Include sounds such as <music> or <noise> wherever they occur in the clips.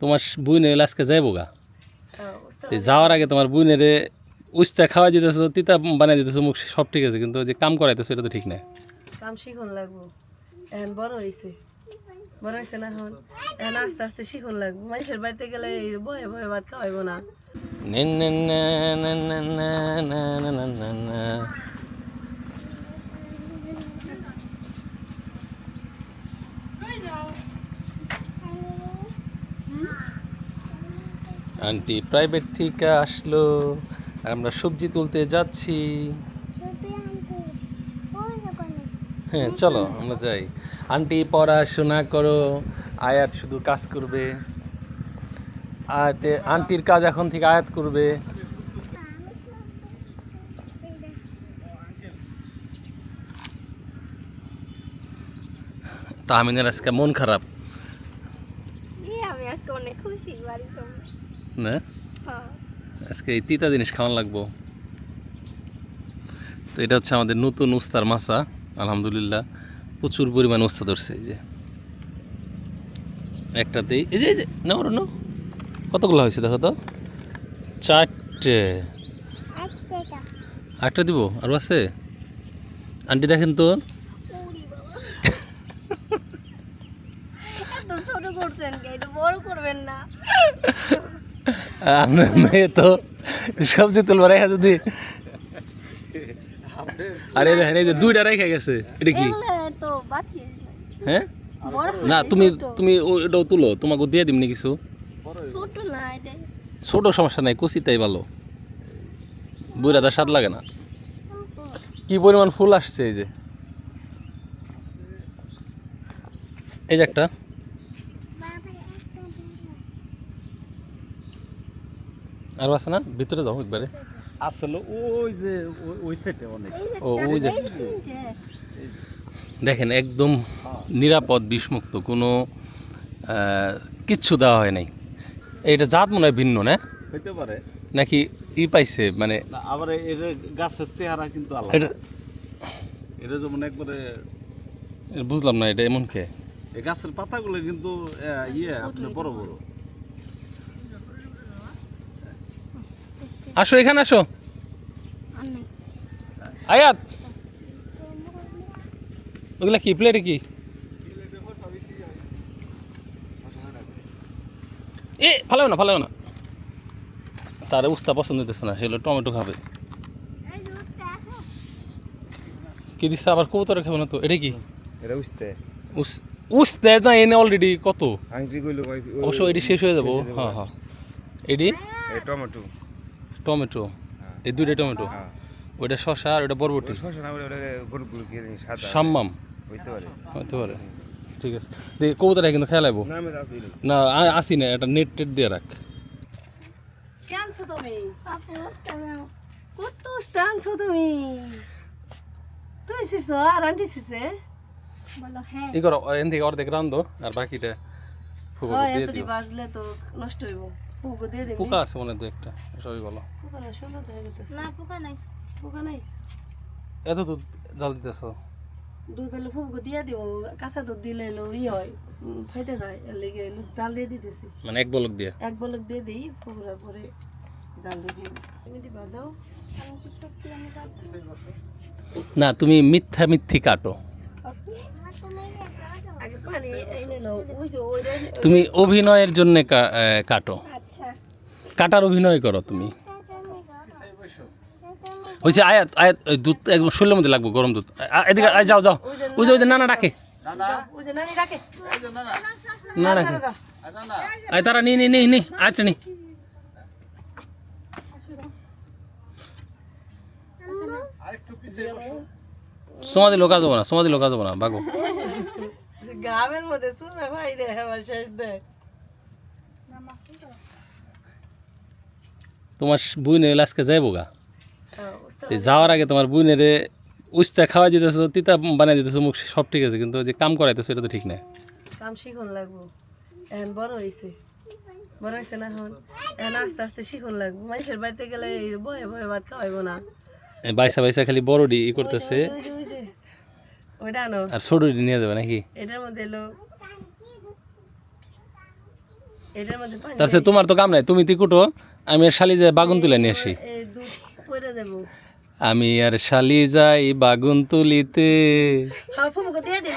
তোমার বুইনে আজকে যাইবো গা হ্যাঁ, যাওয়ার আগে তোমার বুইনেরে উস্তা খাওয়া দিতেছো তিতা বানিয়ে দিতেছো মুখ সব ঠিক আছে কিন্তু যে কাম করাইতেছো এটা তো ঠিক না কাম শিখন লাগবো এখন বড় হয়েছে বড় হয়েছে না এখন এখন আস্তে আস্তে শিখন লাগবো মানুষের বাড়িতে গেলে এই বয়ে বয়ে ভাত খাওয়াইবো না আন্টি প্রাইভেট থেকে আসলো আমরা সবজি তুলতে যাচ্ছি। হ্যাঁ চলো আমরা যাই। আন্টি পড়াশোনা করো আয়াত শুধু কাজ করবে। আয়াতে আন্টির কাজ এখন থেকে আয়াত করবে। তাহমিনের আজকে মন খারাপ এই আমি আজকে অনেক খুশি বাড়ি যাব না? হ্যাঁ। আজকে এই তিতা জিনিস খাওয়ান লাগবো। তো এটা হচ্ছে আমাদের নতুন উস্তার মাছা আলহামদুলিল্লাহ। প্রচুর পরিমাণ উস্তা ধরছে এই যে। একটাতেই এই যে এই যে নাও নাও কতগুলো হয়েছে দেখো তো? চারটে। আটটা দিব? আর আছে? আন্টি দেখেন তো। <laughs> ছোট করছেন বড় করবেন না। <laughs> আপনার মেয়ে তো সবজি তুলবার রেখা যদি। আরে দেখেন এই যে দুইটা রেখে গেছে এটা কি? হ্যাঁ? না তুমি তুমি ওটাও তুলো তোমাকে দিয়ে দিমনি কিছু। ছোট ছোট সমস্যা নাই কুচিটাই ভালো। বুড়াটা স্বাদ লাগে না। কি পরিমাণ ফুল আসছে এই যে? এই যে একটা। আরও আছে না? ভিতরে যাও একবারে। আসলে ওই যে ওই- সেটে অনেক। ও ওই যে। দেখেন একদম নিরাপদ বিষমুক্ত কোনো কিচ্ছু দেওয়া হয় নাই। এইটা জাত মনে হয় ভিন্ন না? হইতে পারে। নাকি ই পাইছে মানে আবার এর গাছের চেহারা কিন্তু আলাদা। এটা এটা যেমন একবারে বুঝলাম না এটা এমন খেয়ে এই গাছের পাতাগুলো কিন্তু ইয়ে আপনার বড় বড়। আসো এখানে আসো। আয়াত। ওগুলা কি প্লেটে কি? এ ভালো না ভালো না। তার উস্তা পছন্দ হইতেছে না সেগুলো টমেটো খাবে। কি দিচ্ছে আবার কৌতরে খাবে না তো এটা কি? এটা বুঝতে উস- উস্তে না এনে অলরেডি কত? অবশ্য এটি শেষ হয়ে যাব। হ্যাঁ হ্যাঁ এটি? টমেটো। টমেটো এই দুইটা টমেটো। ওইটা শশা আর ওইটা বরবটি। সাম্মাম। হইতে পারে। ঠিক আছে। দেখি কবুতরা কিন্তু খেয়াল না আসি না এটা নেট টেট দিয়ে রাখ। করো আর বাকিটা এতটি বাজলে তো নষ্ট হইব। পোকা দিয়ে দিবি? পোকা আছে মনে দু একটা সবই বলো। পোকা না পোকা নাই। পোকা নাই? এত দুধ জাল দিতেছো? দুধ হলে ফুবকো দিয়ে দিব কাঁচা দুধ দিলে হলো ই হয় ফেটে যায় এর লেগে হলো জাল দিয়ে দিতেছি। মানে এক বলক দিয়ে? এক বলক দিয়ে দিই পুকুরের পরে জাল দিয়ে দিই। তুমি দিবা দাও আমি আমি কাটবো না তুমি মিথ্যা মিথ্যি কাটো আগে পানি এনে নাও ওই যে ওই তুমি অভিনয়ের জন্য কাটো। আচ্ছা। কাটার অভিনয় করো তুমি। হয়েছে আয়াত আয়াত ওই দুধ একদম শরীরের মধ্যে লাগবে গরম দুধ। এদিকে আয়, যাও যাও। ওই যে ওই যে নানা ডাকে। ওই যে নানি ডাকে। না ডাকে। আয় তারা নি নি নি নি আচ্ছা নি। সমাধি লোকা যাব না সমাধি লোকা যাব না বাগো। গ্রামের মধ্যে শুনে ভাই রে আমার শেষ দে তোমার বুইনে আজকে যাইবো গা? হ্যাঁ, যাওয়ার আগে তোমার বুইনেরে উস্তা খাওয়া দিতেছো তিতা বানিয়ে দিতেছো মুখ সব ঠিক আছে কিন্তু যে কাম করাইতেছো এটা তো ঠিক না কাম শিখন লাগবো। এখন বড় হয়েছে বড় হয়েছে না এখন? এখন আস্তে আস্তে শিখন লাগবো। মানুষের বাড়িতে গেলে বয়ে বয়ে ভাত খাওয়াইবো না। বাইসা বাইসা খালি বড়ডি ই করতেছে। ওই আনো আর ছোটডি নিয়ে যাবে নাকি? এটার মধ্যে এলো। এটার মধ্যে পানি তার সাথে তোমার তো কাম নাই তুমি তি কুটো আমি আর শালি যাই বাগুন তুলে নিয়ে আসি। আমি আর শালি যাই বাগুন তুলিতে।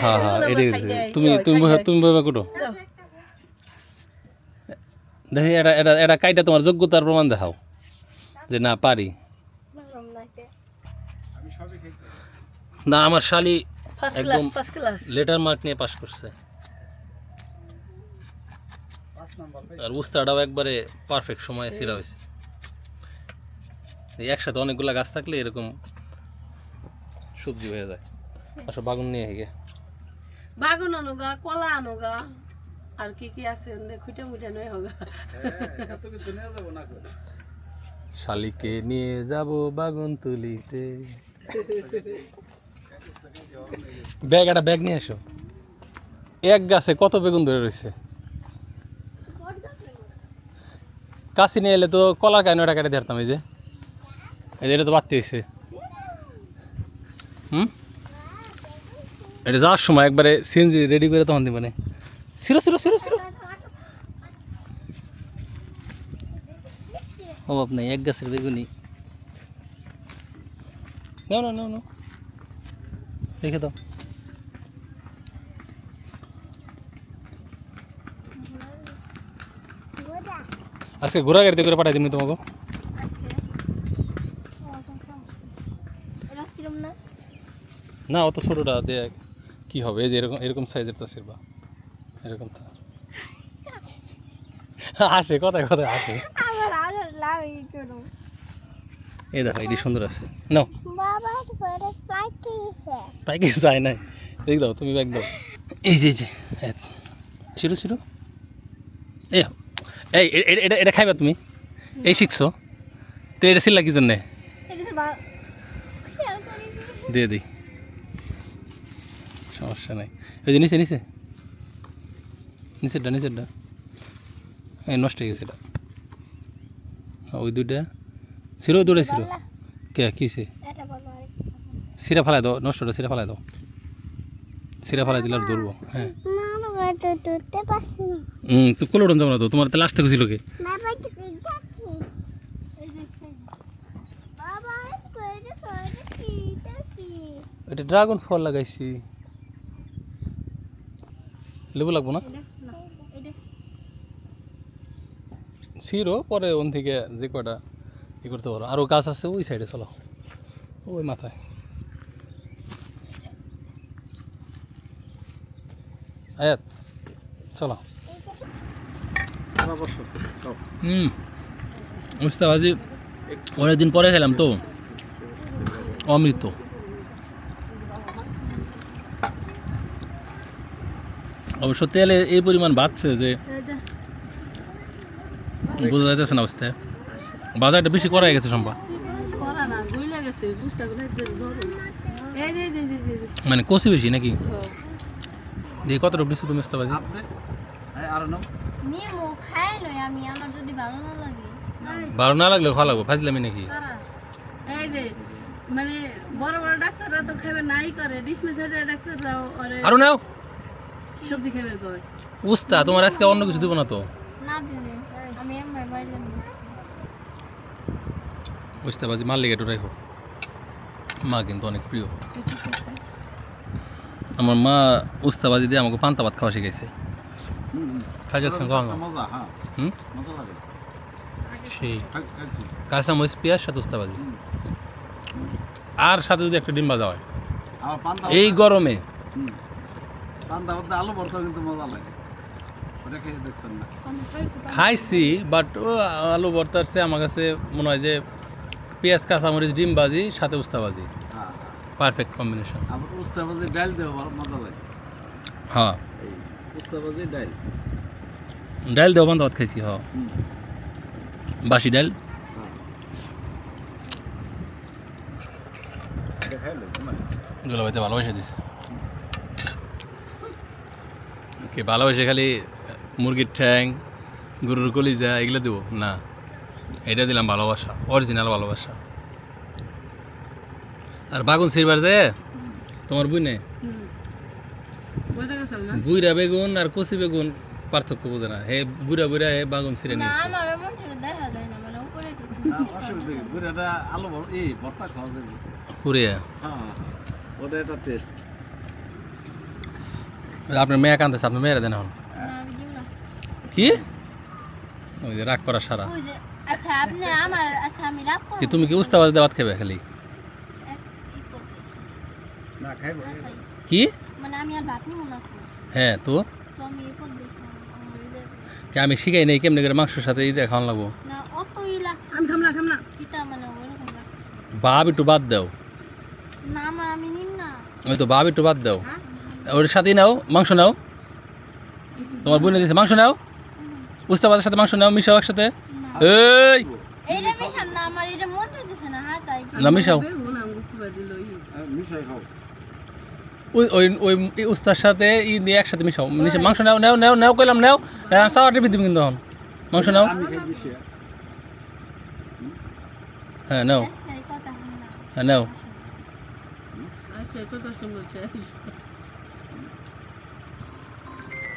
হ্যাঁ হ্যাঁ হ্যাঁ এটাই তুমি তুমি। তুমি ভাবে কুটো। দেখি এটা এটা এটা কাইটা তোমার যোগ্যতার প্রমাণ দেখাও যে না পারি। না আমার শালি একদম- লেটার মার্ক নিয়ে পাস করছে। আর উস্তাটাও একবারে পারফেক্ট সময়ে সিরা হয়েছে এই একসাথে অনেকগুলা গাছ থাকলে এরকম সবজি হয়ে যায়। আসো বাগুন নিয়ে হেগে বাগুন আনোগা কলা আনোগা আর কি কি আছে? খুঁটে মুটে নয় হোগা। এত কিছু নিয়ে যাব না করে শালিকে নিয়ে যাব বাগুন তুলিতে। <laughs> ব্যাগ, একটা ব্যাগ নিয়ে এসো। এক গাছে কত বেগুন ধরে রয়েছে? কাশি নিয়ে এলে তো কলার কায় নয়টা কেটে ধরতাম এই যে? এই যে এটা তো বাড়তে হয়েছে। হুম? এটা যাওয়ার সময় একবারে সিএনজি রেডি করে তখন দিবে না। সিরো সিরো সিরো সিরো অভাব নেই, এক গাছের বেগুনি না নাও নাও রেখে দাও। আজকে ঘোরা গাড়িতে করে পাঠাই দিবনি তোমাকে। না, অত ছোটোটা দিয়ে কি হবে? যে এরকম এরকম সাইজের তো সিরবা এরকম তো। আসে, কথায় কথায় আসে। এই দেখো, এটি সুন্দর আছে। নাও। পাইকে যায় নাই। দেখ দাও, তুমি ব্যাগ দাও। এই যে ছিল ছিল এই এই এটা এটা খাইবা তুমি? এই শিখছো? তো এটা ছিল কি জন্যে দিয়ে দিই সমস্যা নাই। ওই যে নিচে নিচে। নিচেরটা নিচেরটা। এই নষ্ট হয়ে গেছে এটা। হ্যাঁ, ওই দুইটা। ছিল দুটা ছিল কে আরে সিরা ফেলাই দাও নষ্টটা সিরা ফেলাই দাও। সিরা ফেলাই দিলে আর ধরবো হ্যাঁ। হুম তো কোলো যাব না তো? তোমার তো কি এটা ড্রাগন ফল লাগাইছি। লেবু লাগবো না? ছিরো পরে ওন থেকে যে কটা ই করতে পারো। আরও গাছ আছে ওই সাইডে চলো। ওই মাথায়। আয়াত চলো। বছর তাও। অনেকদিন পরে খেলাম তো। অমৃত। অবশ্য তেলে এই পরিমাণ বাড়ছে যে বোঝা যাইতেছে না অবস্থায় বাজারটা বেশি করা গেছে সম্ভব মানে কষি বেশি নাকি? এই কতটা বেশি তুমি যদি ভালো না লাগে। ভালো না লাগলে খাওয়া লাগবে ফাজলামি নাকি? এই যে মানে বড় বড় ডাক্তাররা তো খাবে নাই করে ডিসপেন্সারি ডাক্তাররাও ওরে আরও নাও। সবজি খাবে কয় উস্তা তোমার আজকে অন্য কিছু দেবো না তো? না আমি আমার উস্তাবাজি মার লেগে মা কিন্তু অনেক প্রিয়। আমার মা উস্তাবাজি দিয়ে আমাকে পান্তা ভাত খাওয়া কখন মজা হ্যাঁ। সেই। খাইছি পেঁয়াজ সাথে উস্তাবাজি। আর সাথে যদি একটা ডিম ভাজা হয়। এই গরমে। আলু ভর্তা কিন্তু মজা লাগে। খাইছি বাট ও আলু ভর্তার চেয়ে আমার কাছে মনে হয় যে পেঁয়াজ কাঁচামরিচ ডিম ভাজি সাথে উস্তাবাজি। পারফেক্ট কম্বিনেশন আবার উস্তা ভাজি ডাল দেবো ভালো মজা লাগে। হ্যাঁ। উস্তা ভাজি ডাল ডাল দেওয়া খাইছি হ্যাঁ। বাসি ডাল খাইলে ভালোবাসা দিছে। কি ভালোবাসে খালি মুরগির ঠ্যাং গরুর কলিজা এগুলো দেবো? না। এটা দিলাম ভালোবাসা অরিজিনাল ভালোবাসা। আর বাগুন ছিড়বার যায় তোমার বুই নেই? বুইরা বেগুন আর কচি বেগুন পার্থক্য বোঝে না। হে বুড়া বুড়া হে বাগুন ছিঁড়ে না নিয়েছে। আমার মন থেকে দেখা যায় না মানে উপরে একটু না অসুবিধা নেই বুড়াটা আলু বড় এই ভর্তা খাওয়া যাবে। পুড়িয়া হ্যাঁ ওটা একটা টেস্ট আপনার মেয়ে কানতেছে আপনার মেয়েরা দেন এখন। কি? ওই যে রাগ করা সারা। ওই যে আচ্ছা আপনি আমার আচ্ছা তুমি কি উস্তাবাদ দেওয়াত খাবে খালি এক ই করতে। না খাইব আচ্ছা, কি? মানে আমি আর ভাত নিব না তো। হ্যাঁ তো? তো আমি শিখাই নাই কেমনি করে মাংসের সাথে এই দিয়ে খাওয়ান লাগবো মানে। বাপ একটু বাদ দাও। আমি ওই তো বাপ একটু বাদ দাও। ওর সাথেই নাও মাংস নাও। তোমার বোনে দিয়েছে মাংস নাও। উস্তাবাদের সাথে মাংস নাও মিশাও একসাথে। না। এই! না আমার এটা মন চাইতেছে না হ্যাঁ চাই না মিশাও বেগুন আমগো খুবা দিল ই মিশাই খাও ওই ওই ওই উস্তার সাথে ই দিয়ে একসাথে মিশাও। মিশে মাংস নাও নাও নাও নাও কইলাম নাও। সাওয়ার টিপি দিবি কিন্তু এখন। মাংস নাও। হ্যাঁ হ্যাঁ নাও। আচ্ছা হ্যাঁ নাও।